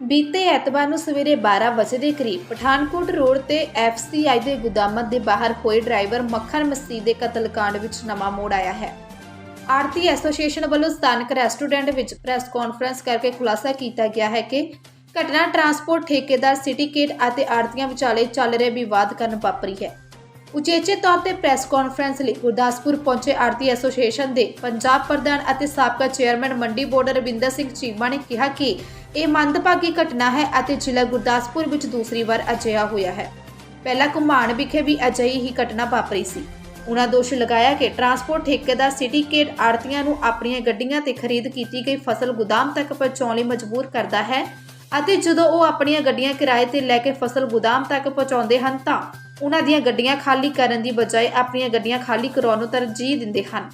ਬੀਤੇ ਐਤਵਾਰ ਨੂੰ ਸਵੇਰੇ 12 ਵਜੇ ਦੇ ਕਰੀਬ ਪਠਾਨਕੋਟ ਰੋਡ ਤੇ ਐਫਸੀਆਈ ਦੇ ਗੁਦਾਮਾਂ ਦੇ ਬਾਹਰ ਹੋਏ ਡਰਾਈਵਰ ਮੱਖਣ ਮਸੀਹ ਦੇ ਕਤਲकांड ਵਿੱਚ ਨਵਾਂ ਮੋੜ ਆਇਆ ਹੈ। ਆਰਤੀ ਐਸੋਸੀਏਸ਼ਨ ਵੱਲੋਂ ਸਥਾਨਕ ਰੈਸਟੋਰੈਂਟ ਵਿੱਚ ਪ੍ਰੈਸ ਕਾਨਫਰੰਸ ਕਰਕੇ ਖੁਲਾਸਾ ਕੀਤਾ ਗਿਆ ਹੈ ਕਿ ਘਟਨਾ ਟਰਾਂਸਪੋਰਟ ਠੇਕੇਦਾਰ ਸਿਟੀਕੇਟ ਅਤੇ ਆੜਤੀਆਂ ਵਿਚਾਲੇ ਚੱਲ ਰਹੇ ਵਿਵਾਦ ਕਾਰਨ ਵਾਪਰੀ ਹੈ। ਉਚੇਚੇ ਤੌਰ ਤੇ ਪ੍ਰੈਸ ਕਾਨਫਰੰਸ ਲਈ ਗੁਰਦਾਸਪੁਰ ਪਹੁੰਚੇ ਆਰਤੀ ਐਸੋਸੀਏਸ਼ਨ ਦੇ ਪੰਜਾਬ ਪ੍ਰਧਾਨ ਅਤੇ ਸਾਬਕਾ ਚੇਅਰਮੈਨ ਮੰਡੀ ਬੋਰਡ ਰਵਿੰਦਰ ਸਿੰਘ ਚੀਮਾ ਨੇ ਕਿਹਾ ਕਿ ਇਹ ਮੰਦਭਾਗੀ ਘਟਨਾ ਹੈ ਅਤੇ ਜ਼ਿਲ੍ਹਾ ਗੁਰਦਾਸਪੁਰ ਵਿੱਚ ਦੂਸਰੀ ਵਾਰ ਅਜਿਹਾ ਹੋਇਆ ਹੈ। ਪਹਿਲਾਂ ਘੁਮਾਣ ਵਿਖੇ ਵੀ ਅਜਿਹੀ ਹੀ ਘਟਨਾ ਵਾਪਰੀ ਸੀ। ਉਹਨਾਂ ਦੋਸ਼ ਲਗਾਇਆ ਕਿ ਟਰਾਂਸਪੋਰਟ ਠੇਕੇਦਾਰ ਸਿਟੀਕੇਟ ਆੜਤੀਆਂ ਨੂੰ ਆਪਣੀਆਂ ਗੱਡੀਆਂ ਤੇ ਖਰੀਦ ਕੀਤੀ ਗਈ ਫਸਲ ਗੋਦਾਮ ਤੱਕ ਪਹੁੰਚਾਉਣ ਲਈ ਮਜਬੂਰ ਕਰਦਾ ਹੈ ਅਤੇ ਜਦੋਂ ਉਹ ਆਪਣੀਆਂ ਗੱਡੀਆਂ ਕਿਰਾਏ ਤੇ ਲੈ ਕੇ ਫਸਲ ਗੋਦਾਮ ਤੱਕ ਪਹੁੰਚਾਉਂਦੇ ਹਨ ਤਾਂ ਉਹਨਾਂ ਦੀਆਂ ਗੱਡੀਆਂ ਖਾਲੀ ਕਰਨ ਦੀ ਬਜਾਏ ਆਪਣੀਆਂ ਗੱਡੀਆਂ ਖਾਲੀ ਕਰਾਉਣ ਨੂੰ ਤਰਜੀਹ ਦਿੰਦੇ ਹਨ।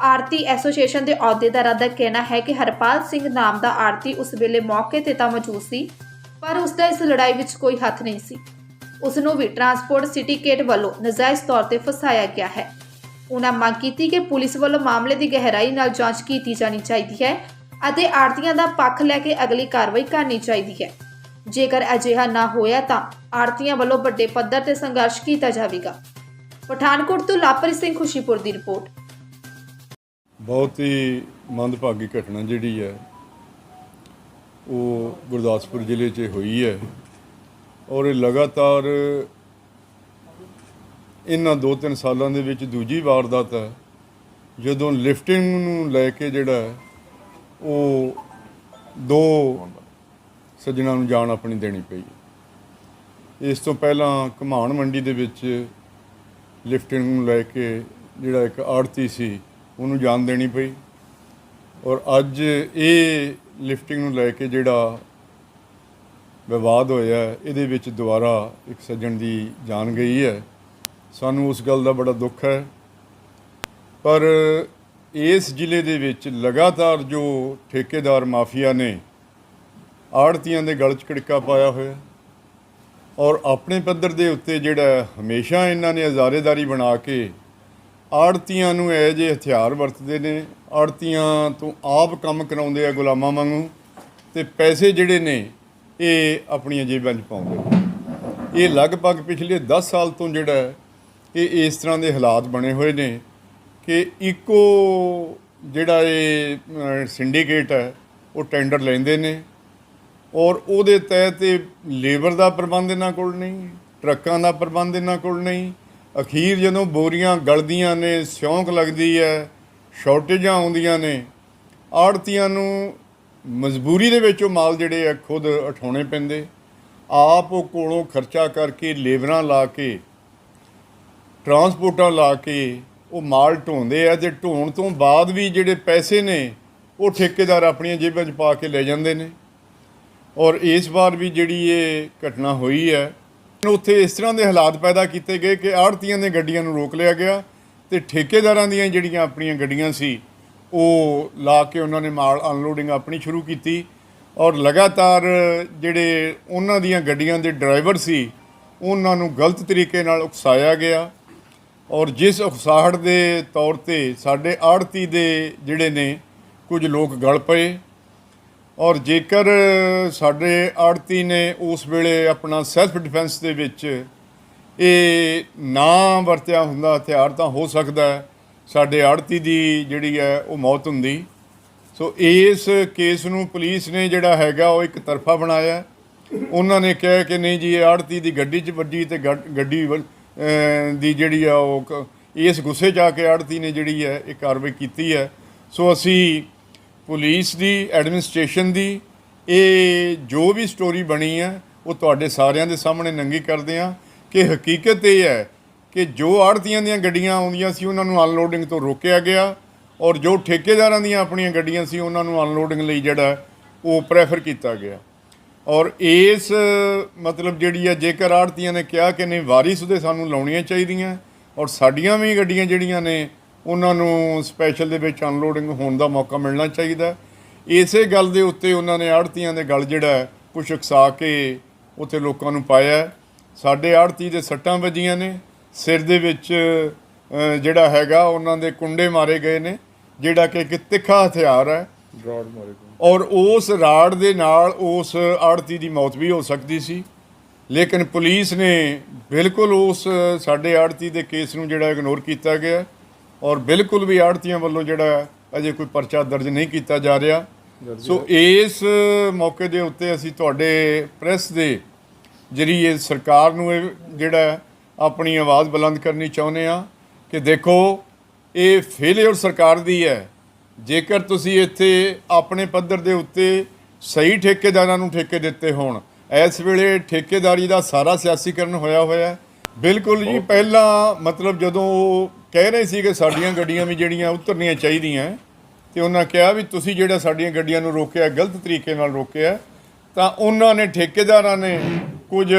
ਆਰਤੀ ਐਸੋਸੀਏਸ਼ਨ ਦੇ ਅਹੁਦੇਦਾਰਾਂ ਦਾ ਕਹਿਣਾ ਹੈ ਕਿ ਹਰਪਾਲ ਸਿੰਘ ਨਾਮ ਦਾ ਆਰਤੀ ਉਸ ਵੇਲੇ ਮੌਕੇ ਤੇ ਤਾਂ ਮੌਜੂਦ ਸੀ, ਪਰ ਉਸ ਦਾ ਇਸ ਲੜਾਈ ਵਿੱਚ ਕੋਈ ਹੱਥ ਨਹੀਂ ਸੀ। ਉਸ ਨੂੰ ਵੀ ਟਰਾਂਸਪੋਰਟ ਸਿਟੀਕੇਟ ਵੱਲੋਂ ਨਜਾਇਜ਼ ਤੌਰ ਤੇ ਫਸਾਇਆ ਗਿਆ ਹੈ। ਉਹਨਾਂ ਮੰਗ ਕੀਤੀ ਕਿ ਪੁਲਿਸ ਵੱਲੋਂ ਮਾਮਲੇ ਦੀ ਗਹਿਰਾਈ ਨਾਲ ਜਾਂਚ ਕੀਤੀ ਜਾਣੀ ਚਾਹੀਦੀ ਹੈ ਅਤੇ ਆੜਤੀਆਂ ਦਾ ਪੱਖ ਲੈ ਕੇ ਅਗਲੀ ਕਾਰਵਾਈ ਕਰਨੀ ਚਾਹੀਦੀ ਹੈ। ਜੇਕਰ ਅਜਿਹਾ ਨਾ ਹੋਇਆ ਤਾਂ ਆੜਤੀਆਂ ਵੱਲੋਂ ਵੱਡੇ ਪੱਧਰ ਤੇ ਸੰਘਰਸ਼ ਕੀਤਾ ਜਾਵੇਗਾ। ਪਠਾਨਕੋਟ ਤੋਂ ਲਾਪਰੀ ਸਿੰਘ ਖੁਸ਼ੀਪੁਰ ਦੀ ਰਿਪੋਰਟ। ਬਹੁਤ ਹੀ ਮੰਦਭਾਗੀ ਘਟਨਾ ਜਿਹੜੀ ਹੈ, ਉਹ ਗੁਰਦਾਸਪੁਰ ਜ਼ਿਲ੍ਹੇ 'ਚ ਹੋਈ ਹੈ ਔਰ ਇਹ ਲਗਾਤਾਰ ਇਹਨਾਂ 2-3 ਸਾਲਾਂ ਦੇ ਵਿੱਚ ਦੂਜੀ ਵਾਰਦਾਤ ਹੈ, ਜਦੋਂ ਲਿਫਟਿੰਗ ਨੂੰ ਲੈ ਕੇ ਜਿਹੜਾ ਉਹ ਦੋ ਸੱਜਣਾ ਨੂੰ ਜਾਨ ਆਪਣੀ ਦੇਣੀ ਪਈ। ਇਸ ਤੋਂ ਪਹਿਲਾਂ ਘਮਾਣ ਮੰਡੀ ਦੇ ਵਿੱਚ ਲਿਫਟਿੰਗ ਨੂੰ ਲੈ ਕੇ ਜਿਹੜਾ ਇੱਕ ਆੜਤੀ ਸੀ ਉਹਨੂੰ ਜਾਨ ਦੇਣੀ ਪਈ। ਔਰ ਅੱਜ ਇਹ ਲਿਫਟਿੰਗ ਨੂੰ ਲੈ ਕੇ ਜਿਹੜਾ ਵਿਵਾਦ ਹੋਇਆ ਇਹਦੇ ਵਿੱਚ ਦੁਬਾਰਾ ਇੱਕ ਸੱਜਣ ਦੀ ਜਾਨ ਗਈ ਹੈ। ਸਾਨੂੰ ਉਸ ਗੱਲ ਦਾ ਬੜਾ ਦੁੱਖ ਹੈ। ਪਰ ਇਸ ਜ਼ਿਲ੍ਹੇ ਦੇ ਵਿੱਚ ਲਗਾਤਾਰ ਜੋ ਠੇਕੇਦਾਰ ਮਾਫੀਆ ਨੇ ਆੜਤੀਆਂ ਦੇ ਗਲ 'ਚ ਕੜਕਾ ਪਾਇਆ ਹੋਇਆ ਔਰ ਆਪਣੇ ਪੱਧਰ ਦੇ ਉੱਤੇ ਜਿਹੜਾ ਹਮੇਸ਼ਾ ਇਹਨਾਂ ਨੇ ਹਜ਼ਾਰੇਦਾਰੀ ਬਣਾ ਕੇ ਆੜਤੀਆਂ ਨੂੰ ਇਹ ਜੇ ਹਥਿਆਰ ਵਰਤਦੇ ਨੇ, ਆੜਤੀਆਂ ਤੋਂ ਆਪ ਕੰਮ ਕਰਾਉਂਦੇ ਆ ਗੁਲਾਮਾਂ ਵਾਂਗੂ ਤੇ ਪੈਸੇ ਜਿਹੜੇ ਨੇ ਇਹ ਆਪਣੀਆਂ ਜੇਬਾਂ 'ਚ ਪਾਉਂਦੇ ਨੇ। ਇਹ ਲਗਭਗ ਪਿਛਲੇ 10 ਸਾਲ ਤੋਂ ਜਿਹੜਾ ਇਹ ਇਸ ਤਰ੍ਹਾਂ ਦੇ ਹਾਲਾਤ ਬਣੇ ਹੋਏ ਨੇ ਕਿ ਇੱਕੋ ਜਿਹੜਾ ਇਹ ਸਿੰਡੀਕੇਟ ਹੈ, ਉਹ ਟੈਂਡਰ ਲੈਂਦੇ ਨੇ ਔਰ ਉਹਦੇ ਤਹਿਤ ਇਹ ਲੇਬਰ ਦਾ ਪ੍ਰਬੰਧ ਇਹਨਾਂ ਕੋਲ ਨਹੀਂ, ਟਰੱਕਾਂ ਦਾ ਪ੍ਰਬੰਧ ਇਹਨਾਂ ਕੋਲ ਨਹੀਂ ਅਖੀਰ ਜਦੋਂ ਬੋਰੀਆਂ ਗਲਦੀਆਂ ਨੇ, ਸਿਉਂਕ ਲੱਗਦੀ ਹੈ ਸ਼ਾਰਟੇਜਾਂ ਆਉਂਦੀਆਂ ਨੇ, ਆੜਤੀਆਂ ਨੂੰ ਮਜਬੂਰੀ ਦੇ ਵਿੱਚ ਉਹ ਮਾਲ ਜਿਹੜੇ ਆ ਖੁਦ ਉਠਾਉਣੇ ਪੈਂਦੇ। ਆਪ ਉਹ ਕੋਲੋਂ ਖਰਚਾ ਕਰਕੇ ਲੇਬਰਾਂ ਲਾ ਕੇ, ਟਰਾਂਸਪੋਰਟਾਂ ਲਾ ਕੇ ਉਹ ਮਾਲ ਢੋਂਦੇ ਆ ਤੇ ਢੋਣ ਤੋਂ ਬਾਅਦ ਵੀ ਜਿਹੜੇ ਪੈਸੇ ਨੇ, ਉਹ ਠੇਕੇਦਾਰ ਆਪਣੀਆਂ ਜੇਬਾਂ 'ਚ ਪਾ ਕੇ ਲੈ ਜਾਂਦੇ ਨੇ। ਔਰ ਇਸ ਵਾਰ ਵੀ ਜਿਹੜੀ ਇਹ ਘਟਨਾ ਹੋਈ ਹੈ ਉੱਥੇ ਇਸ ਤਰ੍ਹਾਂ ਦੇ ਹਾਲਾਤ ਪੈਦਾ ਕੀਤੇ ਗਏ ਕਿ ਆੜਤੀਆਂ ਦੇ ਗੱਡੀਆਂ ਨੂੰ ਰੋਕ ਲਿਆ ਗਿਆ ਤੇ ਠੇਕੇਦਾਰਾਂ ਦੀਆਂ ਜਿਹੜੀਆਂ ਆਪਣੀਆਂ ਗੱਡੀਆਂ ਸੀ, ਉਹ ਲਾ ਕੇ ਉਹਨਾਂ ਨੇ ਮਾਲ ਅਨਲੋਡਿੰਗ ਆਪਣੀ ਸ਼ੁਰੂ ਕੀਤੀ ਔਰ ਲਗਾਤਾਰ ਜਿਹੜੇ ਉਹਨਾਂ ਦੀਆਂ ਗੱਡੀਆਂ ਦੇ ਡਰਾਈਵਰ ਸੀ, ਉਹਨਾਂ ਨੂੰ ਗਲਤ ਤਰੀਕੇ ਨਾਲ ਉਕਸਾਇਆ ਗਿਆ ਔਰ ਜਿਸ ਉਕਸਾਹਟ ਦੇ ਤੌਰ ਤੇ ਸਾਡੇ ਆੜਤੀ ਦੇ ਜਿਹੜੇ ਨੇ, ਕੁਝ ਲੋਕ ਗਲ ਪਏ। ਔਰ ਜੇਕਰ ਸਾਡੇ ਆੜਤੀ ਨੇ ਉਸ ਵੇਲੇ ਆਪਣਾ ਸੈਲਫ ਡਿਫੈਂਸ ਦੇ ਵਿੱਚ ਇਹ ਨਾ ਵਰਤਿਆ ਹੁੰਦਾ, ਹਥਿਆਰ ਤਾਂ ਹੋ ਸਕਦਾ ਸਾਡੇ ਆੜਤੀ ਦੀ ਜਿਹੜੀ ਹੈ ਉਹ ਮੌਤ ਹੁੰਦੀ। ਸੋ ਇਸ ਕੇਸ ਨੂੰ ਪੁਲਿਸ ਨੇ ਜਿਹੜਾ ਹੈਗਾ ਉਹ ਇੱਕ ਤਰਫਾ ਬਣਾਇਆ। ਉਹਨਾਂ ਨੇ ਕਿਹਾ ਕਿ ਨਹੀਂ ਜੀ, ਇਹ ਆੜਤੀ ਦੀ ਗੱਡੀ 'ਚ ਵੱਜੀ ਤੇ ਗੱਡ- ਗੱਡੀ ਵੱਲ- ਦੀ ਜਿਹੜੀ ਆ ਉਹ ਕ- ਇਸ ਗੁੱਸੇ 'ਚ ਆ ਕੇ ਆੜਤੀ ਨੇ ਜਿਹੜੀ ਹੈ ਇਹ ਕਾਰਵਾਈ ਕੀਤੀ ਹੈ। ਸੋ ਅਸੀਂ ਪੁਲਿਸ ਦੀ, ਐਡਮਿਨਿਸਟ੍ਰੇਸ਼ਨ ਦੀ, ਇਹ ਜੋ ਵੀ ਸਟੋਰੀ ਬਣੀ ਹੈ ਉਹ ਤੁਹਾਡੇ ਸਾਰਿਆਂ ਦੇ ਸਾਹਮਣੇ ਨੰਗੀ ਕਰਦੇ ਆ ਕਿ ਹਕੀਕਤ ਇਹ ਹੈ ਕਿ ਜੋ ਆੜਤੀਆਂ ਦੀਆਂ ਗੱਡੀਆਂ ਆਉਂਦੀਆਂ ਸੀ, ਉਹਨਾਂ ਨੂੰ ਅਨਲੋਡਿੰਗ ਤੋਂ ਰੋਕਿਆ ਗਿਆ ਔਰ ਜੋ ਠੇਕੇਦਾਰਾਂ ਦੀਆਂ ਆਪਣੀਆਂ ਗੱਡੀਆਂ ਸੀ, ਉਹਨਾਂ ਨੂੰ ਅਨਲੋਡਿੰਗ ਲਈ ਜਿਹੜਾ ਉਹ ਪ੍ਰੈਫਰ ਕੀਤਾ ਗਿਆ। ਔਰ ਇਸ, ਮਤਲਬ ਜਿਹੜੀ ਆ, ਜੇਕਰ ਆੜਤੀਆਂ ਨੇ ਕਿਹਾ ਕਿ ਨਹੀਂ, ਵਾਰਿਸ ਦੇ ਸਾਨੂੰ ਲਾਉਣੀਆਂ ਚਾਹੀਦੀਆਂ ਔਰ ਸਾਡੀਆਂ ਵੀ ਗੱਡੀਆਂ ਜਿਹੜੀਆਂ ਨੇ ਉਹਨਾਂ ਨੂੰ ਸਪੈਸ਼ਲ ਦੇ ਵਿੱਚ ਅਨਲੋਡਿੰਗ ਹੋਣ ਦਾ ਮੌਕਾ ਮਿਲਣਾ ਚਾਹੀਦਾ ਇਸੇ ਗੱਲ ਦੇ ਉੱਤੇ ਉਹਨਾਂ ਨੇ ਆੜਤੀਆਂ ਦੇ ਗਲ ਜਿਹੜਾ ਕੁਛ ਉਕਸਾ ਕੇ ਉੱਥੇ ਲੋਕਾਂ ਨੂੰ ਪਾਇਆ। ਸਾਡੇ ਆੜਤੀ ਦੇ ਸੱਟਾਂ ਵੱਜੀਆਂ ਨੇ। ਸਿਰ ਦੇ ਵਿੱਚ ਜਿਹੜਾ ਹੈਗਾ ਉਹਨਾਂ ਦੇ ਕੁੰਡੇ ਮਾਰੇ ਗਏ ਨੇ ਜਿਹੜਾ ਕਿ ਇੱਕ ਤਿੱਖਾ ਹਥਿਆਰ ਹੈ। ਬ੍ਰੌਡ ਮਾਰੇ ਔਰ ਉਸ ਰਾੜ ਦੇ ਨਾਲ ਉਸ ਆੜਤੀ ਦੀ ਮੌਤ ਵੀ ਹੋ ਸਕਦੀ ਸੀ। ਲੇਕਿਨ ਪੁਲਿਸ ਨੇ ਬਿਲਕੁਲ ਉਸ ਸਾਡੇ ਆੜਤੀ ਦੇ ਕੇਸ ਨੂੰ ਜਿਹੜਾ ਇਗਨੋਰ ਕੀਤਾ ਗਿਆ ਔਰ ਬਿਲਕੁਲ ਵੀ ਆੜਤੀਆਂ ਵੱਲੋਂ ਜਿਹੜਾ ਅਜੇ ਕੋਈ ਪਰਚਾ ਦਰਜ ਨਹੀਂ ਕੀਤਾ ਜਾ ਰਿਹਾ। ਸੋ ਇਸ ਮੌਕੇ ਦੇ ਉੱਤੇ ਅਸੀਂ ਤੁਹਾਡੇ ਪ੍ਰੈਸ ਦੇ ਜਰੀਏ ਸਰਕਾਰ ਨੂੰ ਇਹ ਜਿਹੜਾ ਆਪਣੀ ਆਵਾਜ਼ ਬੁਲੰਦ ਕਰਨੀ ਚਾਹੁੰਦੇ ਆ ਕਿ ਦੇਖੋ ਇਹ ਫੇਲਿਅਰ ਸਰਕਾਰ ਦੀ ਹੈ। ਜੇਕਰ ਤੁਸੀਂ ਇੱਥੇ ਆਪਣੇ ਪੱਧਰ ਦੇ ਉੱਤੇ ਸਹੀ ਠੇਕੇਦਾਰਾਂ ਨੂੰ ਠੇਕੇ ਦਿੱਤੇ ਹੋਣ ਇਸ ਵੇਲੇ ਠੇਕੇਦਾਰੀ ਦਾ ਸਾਰਾ ਸਿਆਸੀਕਰਨ ਹੋਇਆ ਹੋਇਆ ਬਿਲਕੁਲ ਜੀ ਪਹਿਲਾਂ ਮਤਲਬ ਜਦੋਂ ਉਹ ਕਹਿ ਰਹੇ ਸੀ ਕਿ ਸਾਡੀਆਂ ਗੱਡੀਆਂ ਵੀ ਜਿਹੜੀਆਂ ਉਤਰਨੀਆਂ ਚਾਹੀਦੀਆਂ ਤੇ ਉਹਨਾਂ ਕਿਹਾ ਵੀ ਤੁਸੀਂ ਜਿਹੜਾ ਸਾਡੀਆਂ ਗੱਡੀਆਂ ਨੂੰ ਰੋਕਿਆ, ਗਲਤ ਤਰੀਕੇ ਨਾਲ ਰੋਕਿਆ, ਤਾਂ ਉਹਨਾਂ ਨੇ ਠੇਕੇਦਾਰਾਂ ਨੇ ਕੁਝ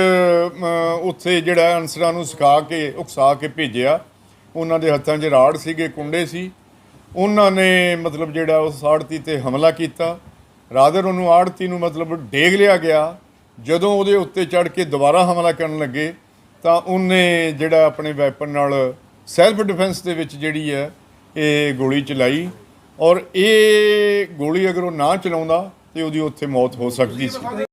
ਉੱਥੇ ਜਿਹੜਾ ਅਨਸਰਾਂ ਨੂੰ ਸਿਖਾ ਕੇ, ਉਕਸਾ ਕੇ ਭੇਜਿਆ। ਉਹਨਾਂ ਦੇ ਹੱਥਾਂ 'ਚ ਰਾੜ ਸੀਗੇ, ਕੁੰਡੇ ਸੀ। ਉਹਨਾਂ ਨੇ ਮਤਲਬ ਜਿਹੜਾ ਉਸ ਆੜਤੀ ਤੇ ਹਮਲਾ ਕੀਤਾ। ਰਾਦਰ ਉਹਨੂੰ ਆੜਤੀ ਨੂੰ ਮਤਲਬ ਡੇਗ ਲਿਆ ਗਿਆ। ਜਦੋਂ ਉਹਦੇ ਉੱਤੇ ਚੜ ਕੇ ਦੁਬਾਰਾ ਹਮਲਾ ਕਰਨ ਲੱਗੇ, ਤਾਂ ਉਹਨੇ ਜਿਹੜਾ ਆਪਣੇ ਵੈਪਨ ਨਾਲ ਸੈਲਫ ਡਿਫੈਂਸ ਦੇ ਵਿੱਚ ਜਿਹੜੀ ਹੈ, ਇਹ ਗੋਲੀ ਚਲਾਈ ਔਰ ਇਹ ਗੋਲੀ ਅਗਰ ਉਹ ਨਾ ਚਲਾਉਂਦਾ ਤੇ ਉਹਦੀ ਉੱਥੇ ਮੌਤ ਹੋ ਸਕਦੀ ਸੀ।